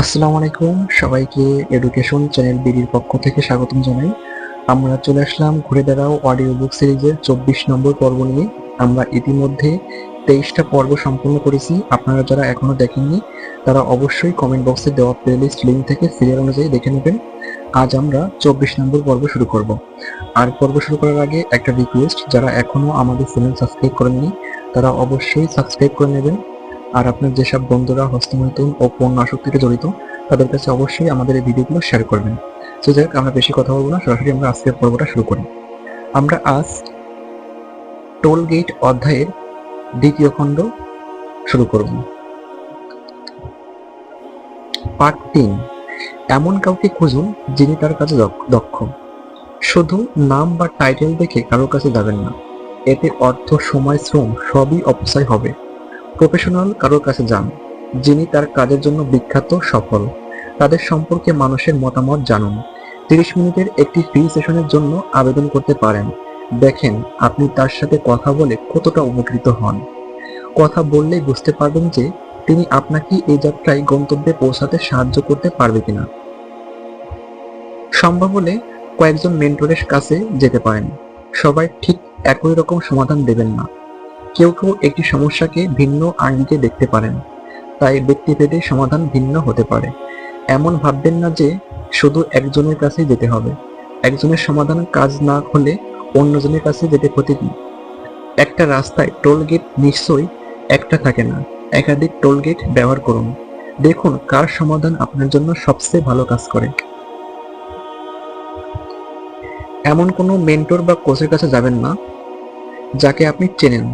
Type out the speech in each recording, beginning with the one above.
আসসালামু আলাইকুম। সবাইকে এডুকেশন চ্যানেল বিডির পক্ষ থেকে স্বাগতম জানাই। আমরা চলে আসলাম ঘুরে দাঁড়াও অডিও বুক সিরিজের চব্বিশ নম্বর পর্ব নিয়ে। আমরা ইতিমধ্যে তেইশটা পর্ব সম্পূর্ণ করেছি। আপনারা যারা এখনও দেখেননি, তারা অবশ্যই কমেন্ট বক্সে দেওয়া প্লেলিস্ট লিঙ্ক থেকে সিরিয়াল অনুযায়ী দেখে নেবেন। আজ আমরা চব্বিশ নম্বর পর্ব শুরু করব। আর পর্ব শুরু করার আগে একটা রিকোয়েস্ট যারা এখনও আমাদের চ্যানেল সাবস্ক্রাইব করেননি, তারা অবশ্যই সাবস্ক্রাইব করে নেবেন। আর আপনার যেসব বন্ধুরা হস্তমৈথুন ও পণ্য আসক্তিতে জড়িত, তাদের কাছে অবশ্যই আমাদের এই ভিডিওগুলো শেয়ার করবেন। তো যাই হোক, আমরা বেশি কথা বলব না, সরাসরি আমরা আজকের পর্বটা শুরু করি। আমরা আজ টোল গেট অধ্যায়ের দ্বিতীয় খণ্ড শুরু করব। পার্ট তিন। এমন কাউকে খুঁজুন যিনি তার কাছে দক্ষ- শুধু নাম বা টাইটেল দেখে কারোর কাছে যাবেন না। এতে অর্থ, সময়, শ্রম সবই অপচয় হবে। প্রফেশনাল কারোর কাছে যান, যিনি তার কাজের জন্য বিখ্যাত, সফল। তাদের সম্পর্কে মানুষের মতামত জানুন। তিরিশ মিনিটের একটি ফ্রি সেশনের জন্য আবেদন করতে পারেন। দেখেন, আপনি তার সাথে কথা বলে কতটা উপকৃত হন। কথা বললেই বুঝতে পারবেন যে তিনি আপনাকে এই যাত্রায় গন্তব্যে পৌঁছাতে সাহায্য করতে পারবে কিনা। সম্ভব হলে কয়েকজন মেন্টরের কাছে যেতে পারেন। সবাই ঠিক একই রকম সমাধান দেবেন না। কেউ কেউ একটি সমস্যাকে ভিন্ন আঙ্গিকে দেখতে পারেন। তাই ব্যক্তিভেদে সমাধান ভিন্ন হতে পারে। এমন ভাববেন না যে শুধু একজনের কাছে যেতে হবে। একজনের সমাধান কাজ না হলে অন্যজনের কাছে যেতে ক্ষতি কি? একটা রাস্তায় টোল গেট নিশ্চয়ই একটা থাকে না। একাধিক টোল গেট ব্যবহার করুন। দেখুন কার সমাধান আপনার জন্য সবচেয়ে ভালো কাজ করে। এমন কোনো মেন্টর বা কোচের কাছে যাবেন না, যাকে আপনি চেনেন।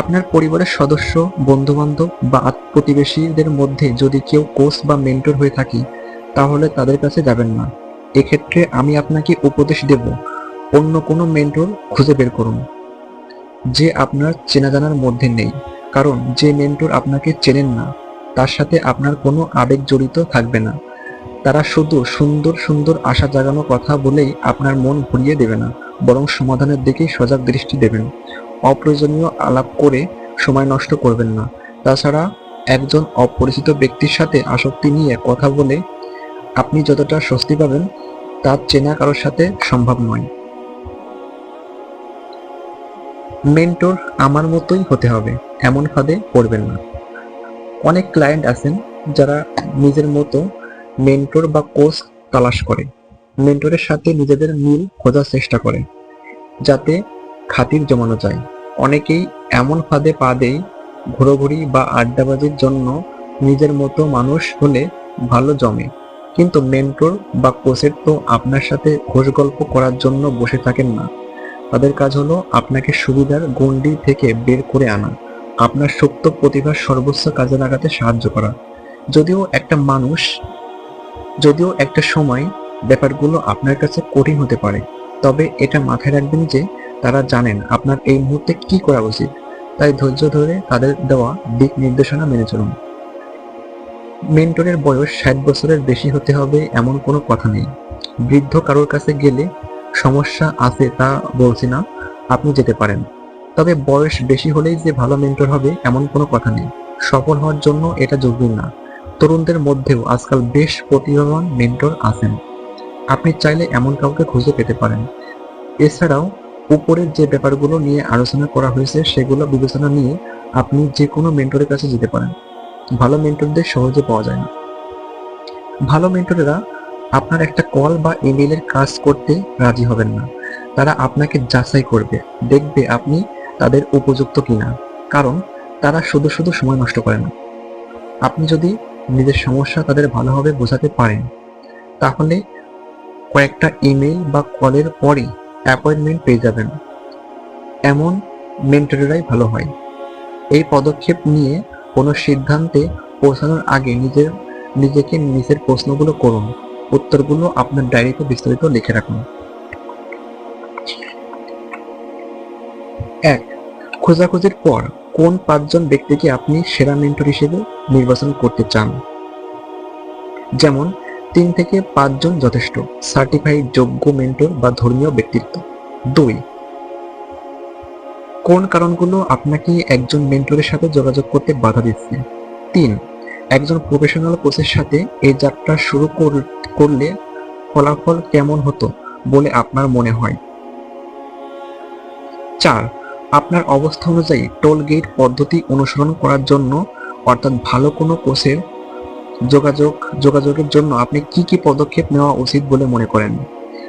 আপনার পরিবারের সদস্য বন্ধু বান্ধব বা প্রতিবেশীদের মধ্যে যদি কেউ কোচ বা মেন্টর হয়ে থাকি, তাহলে তাদের কাছে যাবেন না। এক্ষেত্রে আমি আপনাকে উপদেশ দেব, অন্য কোনো মেন্টর খুঁজে বের করুন, যে আপনার চেনা জানার মধ্যে নেই। কারণ যে মেন্টর আপনাকে চেনেন না, তার সাথে আপনার কোনো আবেগ জড়িত থাকবে না। তারা শুধু সুন্দর সুন্দর আশা জাগানো কথা বলেই আপনার মন ভরিয়ে দেবে না, বরং সমাধানের দিকেই সজাগ দৃষ্টি দেবেন। অপ্রয়োজনীয় আলাপ করে সময় নষ্ট করবেন না। তাছাড়া একজন অপরিচিত ব্যক্তির সাথে আসক্তি নিয়ে কথা বলে আপনি যতটা স্বস্তি পাবেন, তার চেনা কারোর সাথে সম্ভব নয়। মেন্টর আমার মতোই হতে হবে, এমন ফাঁদে পড়বেন না। অনেক ক্লায়েন্ট আছেন যারা নিজের মতো মেন্টর বা কোচ তালাশ করে। মেন্টরের সাথে নিজেদের মিল খোঁজার চেষ্টা করে, যাতে খাতির জমানো যায়। অনেকেই এমন ফাঁদে পা দেয়, ঘোরাঘুরি বা আড্ডাবাজির জন্য নিজের মতো মানুষ হলে ভালো জমে। কিন্তু মেন্টর বা কোচের তো আপনার সাথে ঘোষ গল্প করার জন্য বসে থাকেন না। তাদের কাজ হলো আপনাকে সুবিধার গণ্ডি থেকে বের করে আনা, আপনার সুপ্ত প্রতিভার সর্বোচ্চ কাজে লাগাতে সাহায্য করা। যদিও একটা মানুষ, যদিও একটা সময় ব্যাপারগুলো আপনার কাছে কঠিন হতে পারে, তবে এটা মাথায় রাখবেন যে তারা জানেন আপনার এই মুহূর্তে কি করা উচিত। তাই ধৈর্য ধরে তাদের দেওয়া দিক নির্দেশনা মেনে চলুন। মেন্টরের বয়স ষাট বছরের বেশি হতে হবে এমন কোনো কথা নেই। বৃদ্ধ কারোর কাছে গেলে সমস্যা আছে তা বলছি না, আপনি যেতে পারেন। তবে বয়স বেশি হলেই যে ভালো মেন্টর হবে এমন কোনো কথা নেই। সফল হওয়ার জন্য এটা জরুরি না। তরুণদের মধ্যেও আজকাল বেশ প্রতিভাবান মেন্টর আছেন। আপনি চাইলে এমন কাউকে খুঁজে পেতে পারেন। এছাড়াও উপরের যে ব্যাপারগুলো নিয়ে আলোচনা করা হয়েছে, সেগুলো বিবেচনা নিয়ে আপনি যে কোনো মেন্টরের কাছে যেতে পারেন। ভালো মেন্টরদের সহজে পাওয়া যায় না। ভালো মেন্টরেরা আপনার একটা কল বা ইমেইলের কাজ করতে রাজি হবেন না। তারা আপনাকে যাচাই করবে, দেখবে আপনি তাদের উপযুক্ত কিনা। কারণ তারা শুধু শুধু সময় নষ্ট করে না। আপনি যদি নিজের সমস্যা তাদের ভালোভাবে বোঝাতে পারেন, তাহলে কয়েকটা ইমেল বা কলের পরই অ্যাপয়েন্টমেন্ট পেয়ে যাবেন। এমন মেন্টরেরাই ভালো হয়। এই পদক্ষেপ নিয়ে কোনো সিদ্ধান্তে পৌঁছানোর আগে নিজের, নিজেকে নিজের প্রশ্নগুলো করুন। উত্তরগুলো আপনার ডায়েরিতে বিস্তারিত লিখে রাখুন। এক, খোঁজাখুঁজির পর কোন পাঁচজন ব্যক্তিকে আপনি সেরা মেন্টর হিসেবে নির্বাচন করতে চান? যেমন তিন থেকে পাঁচজন যথেষ্ট সার্টিফাইড যোগ্য মেন্টর বা ধর্মীয় ব্যক্তিত্ব। দুই, কোন কারণগুলো আপনাকে একজন মেন্টরের সাথে যোগাযোগ করতে বাধা দিচ্ছে? তিন, একজন প্রফেশনাল কোচের সাথে এই যাত্রা শুরু করলে ফলাফল কেমন হতো বলে আপনার মনে হয়? চার, আপনার অবস্থা অনুযায়ী টোল গেট পদ্ধতি অনুসরণ করার জন্য অর্থাৎ ভালো কোনো কোচের যোগাযোগ, যোগাযোগের জন্য আপনি কি কি পদক্ষেপ নেওয়া উচিত বলে মনে করেন?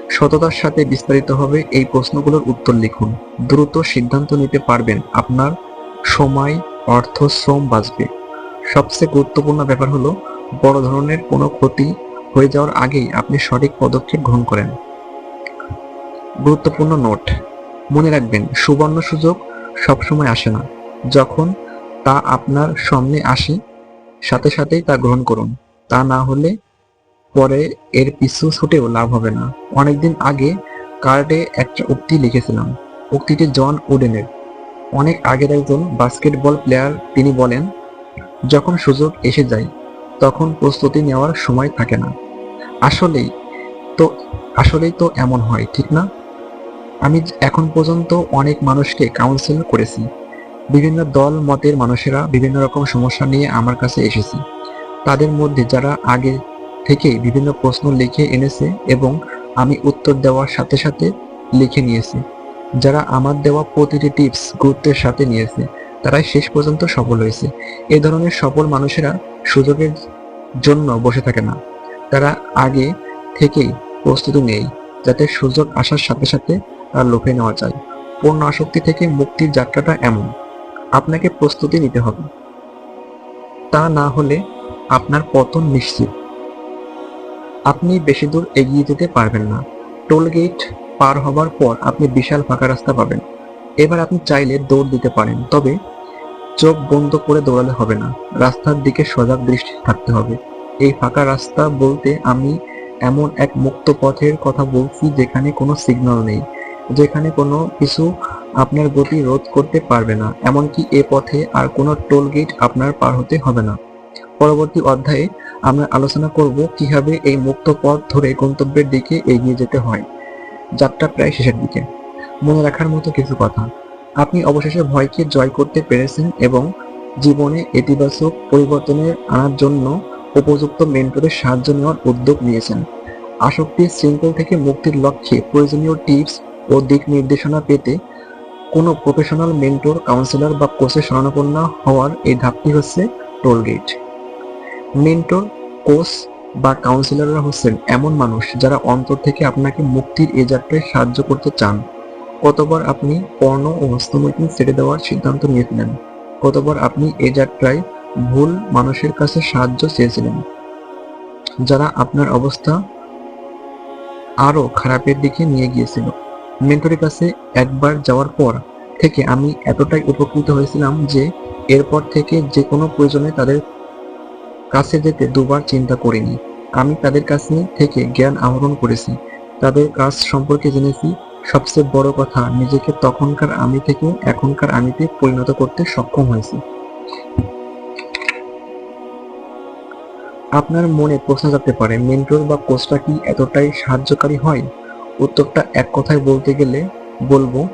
সততার সাথে বিস্তারিতভাবে এই প্রশ্নগুলোর উত্তর লিখুন। দ্রুত সিদ্ধান্ত নিতে পারবেন আপনার সময়, অর্থ, শ্রম বাঁচবে। সবচেয়ে গুরুত্বপূর্ণ ব্যাপার হলো, বড় ধরনের কোনো ক্ষতি হয়ে যাওয়ার আগেই আপনি সঠিক পদক্ষেপ গ্রহণ করেন। গুরুত্বপূর্ণ নোট। মনে রাখবেন, সুবর্ণ সুযোগ সবসময় আসে না। যখন তা আপনার সামনে আসে সাথে সাথেই তা গ্রহণ করুন। তা না হলে পরে এর পিছু ছুটেও লাভ হবে না। অনেকদিন আগে কার্ডে একটা উক্তি লিখেছিলাম। উক্তিটি জন উডেনের। অনেক আগের একজন বাস্কেটবল প্লেয়ার তিনি বলেন, যখন সুযোগ এসে যায়, তখন প্রস্তুতি নেওয়ার সময় থাকে না। আসলেই তো আসলেই তো এমন হয়, ঠিক না? আমি এখন পর্যন্ত অনেক মানুষকে কাউন্সিল করেছি। বিভিন্ন দল, মতের মানুষেরা বিভিন্ন রকম সমস্যা নিয়ে আমার কাছে এসেছে। তাদের মধ্যে যারা আগে থেকেই বিভিন্ন প্রশ্ন লিখে এনেছে এবং আমি উত্তর দেওয়ার সাথে সাথে লিখে নিয়েছি। যারা আমার দেওয়া প্রতিটি টিপস গুরুত্বের সাথে নিয়েছে, তারাই শেষ পর্যন্ত সফল হয়েছে। এ ধরনের সফল মানুষেরা সুযোগের জন্য বসে থাকে না। তারা আগে থেকেই প্রস্তুতি নেই যাতে সুযোগ আসার সাথে সাথে তার লোভে নেওয়া যায়। পূর্ণ আসক্তি থেকে মুক্তির যাত্রাটা এমন। আপনাকে প্রস্তুতি নিতে হবে। তা না হলে আপনার পতন নিশ্চিত। আপনি বেশি দূর এগিয়ে যেতে পারবেন না। টোল গেট পার হবার পর আপনি বিশাল ফাঁকা রাস্তা পাবেন। এবার আপনি চাইলে দৌড় দিতে পারেন, তবে চোখ বন্ধ করে দৌড়ালে হবে না। রাস্তার দিকে সজাগ দৃষ্টি থাকতে হবে। এই ফাঁকা রাস্তা বলতে আমি এমন এক মুক্ত পথের কথা বলছি যেখানে কোনো সিগন্যাল নেই, যেখানে কোনো কিছু আপনার গতি রোধ করতে পারবে না, এমনকি এ পথে আর কোনো টোল গেট আপনার পার হতে হবে না। পরবর্তী অধ্যায়ে আমরা আলোচনা করব কীভাবে এই মুক্ত পথ ধরে গন্তব্যের দিকে এগিয়ে যেতে হয়। যাত্রা প্রায় শেষের দিকে। মনে রাখার মতো কিছু কথা। আপনি অবশেষে ভয়কে জয় করতে পেরেছেন এবং জীবনে ইতিবাচক পরিবর্তনের আনার জন্য উপযুক্ত মেন্টরের সাহায্য নেওয়ার উদ্যোগ নিয়েছেন। আসক্তির শৃঙ্খল থেকে মুক্তির লক্ষ্যে প্রয়োজনীয় টিপস ও দিক নির্দেশনা পেতে কোনো প্রফেশনাল মেন্টর কাউন্সিলর বা কোচের শরণাপন্ন হওয়ার এই ধাপটি হচ্ছে টোলগেট মেন্টর কোচ বা কাউন্সিলররা হচ্ছেন এমন মানুষ যারা অন্তর থেকে আপনাকে মুক্তির এ যাত্রায় সাহায্য করতে চান। কতবার আপনি পর্ণ ও হস্তমৈথুন ছেড়ে দেওয়ার সিদ্ধান্ত নিয়েছিলেন? কতবার আপনি এ যাত্রায় ভুল মানুষের কাছে সাহায্য চেয়েছিলেন? যারা আপনার অবস্থা আরও খারাপের দিকে নিয়ে গিয়েছিল। মেন্টরের কাছে একবার যাওয়ার পর থেকে আমি এতটাই উপকৃত হয়েছিলাম যে এরপর থেকে যে কোনো প্রয়োজনে তাদের কাছে যেতে দুবার চিন্তা করিনি। আমি তাদের কাছে থেকে জ্ঞান আহরণ করেছি। তাদের কাজ সম্পর্কে জেনেছি। সবচেয়ে বড় কথা, নিজেকে তখনকার আমি থেকে এখনকার আমিতে পরিণত করতে সক্ষম হয়েছি। আপনার মনে প্রশ্ন জাগতে পারে, মেন্টর বা কোচটা কি এতটাই সাহায্যকারী হয়? উত্তরটা এক কথায় বলতে গেলে বলব,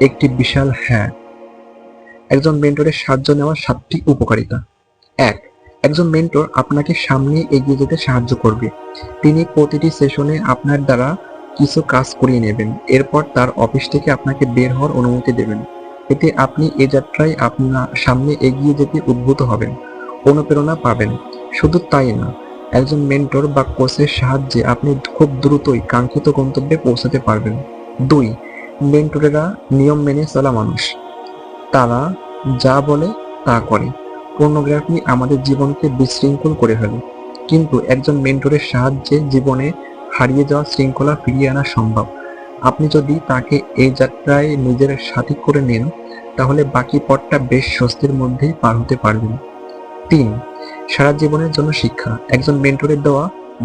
একটি বিশাল হ্যাঁ। একজন মেন্টরের সাহায্য নেওয়ার সাতটি উপকারিতা। এক, একজন মেন্টর আপনাকে সামনে এগিয়ে যেতে সাহায্য করবে। তিনি প্রতিটি সেশনে আপনার দ্বারা কিছু কাজ করিয়ে নেবেন। এরপর তার অফিস থেকে আপনাকে বের হওয়ার অনুমতি দেবেন। এতে আপনি এ যাত্রায় আপনার সামনে এগিয়ে যেতে উদ্ভূত হবেন, অনুপ্রেরণা পাবেন। শুধু তাই না একজন মেন্টর বা কোচের সাহায্যে আপনি খুব দ্রুতই কাঙ্ক্ষিত গন্তব্যে পৌঁছাতে পারবেন। দুই, মেন্টরেরা নিয়ম মেনে চলা মানুষ। তারা যা বলে তা করে। পর্নোগ্রাফি আমাদের জীবনকে বিশৃঙ্খল করে ফেলে। কিন্তু একজন মেন্টরের সাহায্যে জীবনে হারিয়ে যাওয়া শৃঙ্খলা ফিরিয়ে আনা সম্ভব। আপনি যদি তাকে এই যাত্রায় নিজের সাথী করে নেন, তাহলে বাকি পথটা বেশ স্বস্তির মধ্যেই পার হতে পারবেন। তিন সারা জীবনের জন্য শিক্ষা, একজন মেন্টরের দেওয়া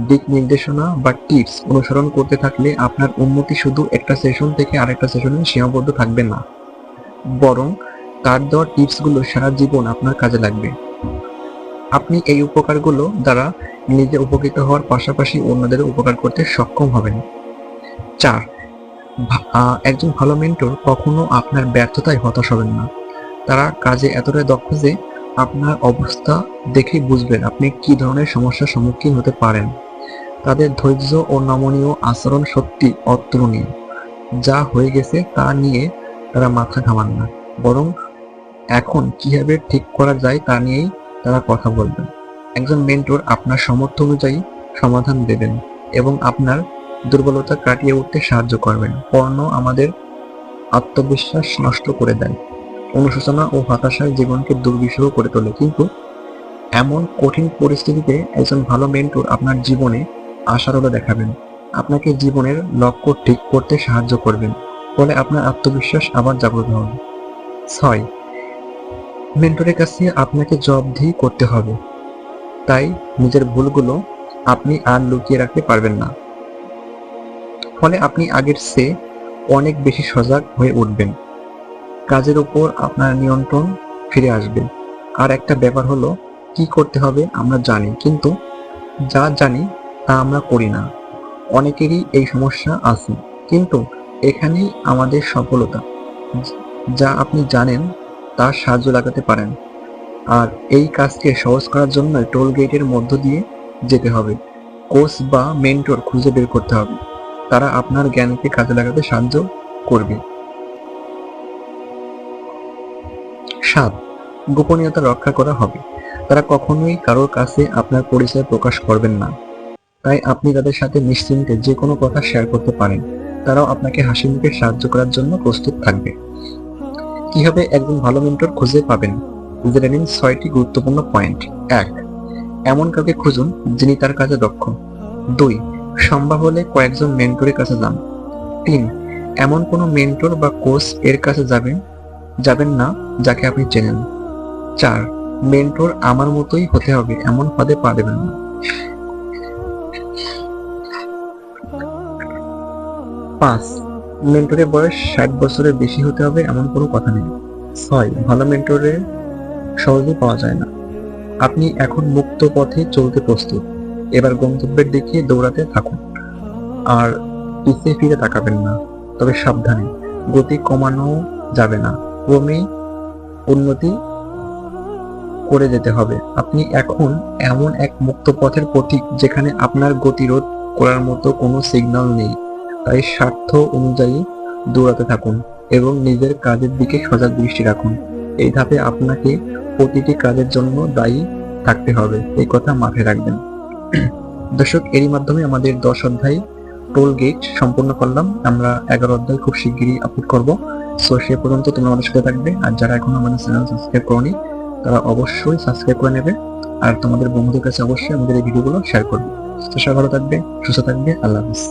দিক নির্দেশনা বা টিপস অনুসরণ করতে থাকলে আপনার উন্নতি শুধু একটা সেশন থেকে আরেকটা সেশনে সীমাবদ্ধ থাকবে না। বরং তার দেওয়া টিপসগুলো সারা জীবন আপনার কাজে লাগবে। আপনি এই উপকারগুলো দ্বারা নিজে উপকৃত হওয়ার পাশাপাশি অন্যদের উপকার করতে সক্ষম হবেন। চার একজন ভালো মেন্টর কখনো আপনার ব্যর্থতায় হতাশ হবেন না। তারা কাজে এতটাই দক্ষ যে আপনার অবস্থা দেখেই বুঝবেন আপনি কি ধরনের সমস্যার সম্মুখীন হতে পারেন। তাদের ধৈর্য ও নমনীয় আচরণ সত্যি অতুলনীয়। যা হয়ে গেছে তা নিয়ে তারা মাথা ঘামান না। বরং এখন কীভাবে ঠিক করা যায় তা নিয়েই তারা কথা বলবেন। একজন মেন্টর আপনার সামর্থ্য অনুযায়ী সমাধান দেবেন এবং আপনার দুর্বলতা কাটিয়ে উঠতে সাহায্য করবেন। পর্ণ আমাদের আত্মবিশ্বাস নষ্ট করে দেয়। অনুশোচনা ও হতাশায় জীবনকে দুর্বিষহ করে তোলে। কিন্তু এমন কঠিন পরিস্থিতিতে একজন ভালো মেন্টর আপনার জীবনে আশার আলো দেখাবেন। আপনাকে জীবনের লক্ষ্য ঠিক করতে সাহায্য করবেন। ফলে আপনার আত্মবিশ্বাস আবার জাগ্রত হবে। ছয় মেন্টরের কাছে আপনাকে জবাবদিহি করতে হবে। তাই নিজের ভুলগুলো আপনি আর লুকিয়ে রাখতে পারবেন না। ফলে আপনি আগের চেয়ে অনেক বেশি সজাগ হয়ে উঠবেন। কাজের উপর আপনার নিয়ন্ত্রণ ফিরে আসবে। আর একটা ব্যাপার হলো, কি করতে হবে আমরা জানি, কিন্তু যা জানি তা আমরা করি না। অনেকেরই এই সমস্যা আছে, কিন্তু এখানেই আমাদের সফলতা, যা আপনি জানেন তার সাহায্য লাগাতে পারেন। আর এই কাজকে সহজ করার জন্য টোল গেটের মধ্য দিয়ে যেতে হবে। কোচ বা মেন্টর খুঁজে বের করতে হবে। তারা আপনার জ্ঞানকে কাজে লাগাতে সাহায্য করবে। সাত গোপনীয়তা রক্ষা করা হবে। তারা কখনোই কারোর কাছে আপনার পরিচয় প্রকাশ করবেন না। তাই আপনি তাদের সাথে নিশ্চিন্তে যে কোনো কথা শেয়ার করতে পারেন। তারাও আপনাকে হাসি মুখে সাহায্য করার জন্য প্রস্তুত থাকবে। কীভাবে একজন ভালো মেন্টর খুঁজে পাবেন? জেনে নিন ছয়টি গুরুত্বপূর্ণ পয়েন্ট এক, এমন কাউকে খুঁজুন যিনি তার কাজে দক্ষ। দুই, সম্ভব হলে কয়েকজন মেন্টরের কাছে যান। তিন, এমন কোনো মেন্টর বা কোচ এর কাছে যাবেন যাবেন না যাকে আপনি চেনেন। চার, মেন্টর আমার মতোই হতে হবে, এমন পদে পা দেবেন না। পাঁচ, মেন্টরের বয়স ষাট বছরের বেশি হতে হবে, এমন কোনো কথা নেই। ছয়, ভালো মেন্টরের সহজে পাওয়া যায় না। আপনি এখন মুক্ত পথে চলতে প্রস্তুত। এবার গন্তব্যের দিকে দৌড়াতে থাকুন। আর পিছিয়ে ফিরে তাকাবেন না, তবে সাবধানে। গতি কমানো যাবে না। ক্রমেই উন্নতি করে যেতে হবে। আপনি এখন এমন এক মুক্ত পথের প্রতীক যেখানে আপনার গতিরোধ করার মতো কোনো সিগন্যাল নেই। তাই স্বার্থ অনুযায়ী দৌড়াতে থাকুন এবং নিজের কাজের দিকে সজাগ দৃষ্টি রাখুন। এই ধাপে আপনাকে প্রতিটি কাজের জন্য দায়ী থাকতে হবে। এই কথা মাথায় রাখবেন। দর্শক, এরই মাধ্যমে আমাদের দশ অধ্যায় টোল গেট সম্পূর্ণ করলাম। আমরা এগারো অধ্যায় খুব শিগগিরই আপলোড করব। সো সে পর্যন্ত তোমরা আমাদের সাথে থাকবে। আর যারা এখনও আমাদের চ্যানেল সাবস্ক্রাইব করনি, তারা অবশ্যই সাবস্ক্রাইব করে নেবে। আর তোমাদের বন্ধুদের কাছে অবশ্যই আমাদের এই ভিডিওগুলো শেয়ার করবে। তো সবাই ভালো থাকবে, সুস্থ থাকবে, আল্লাহ হাফিজ।